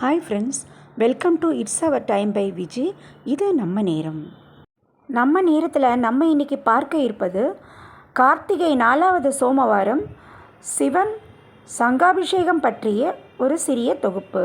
Hi friends welcome to it's our time by Viji இது நம்ம நேரம். நம்ம நேரத்தில் நம்ம இன்னைக்கு பார்க்க இருப்பது கார்த்திகை நாலாவது சோமவாரம் சிவன் சங்காபிஷேகம் பற்றிய ஒரு சிறிய தொகுப்பு.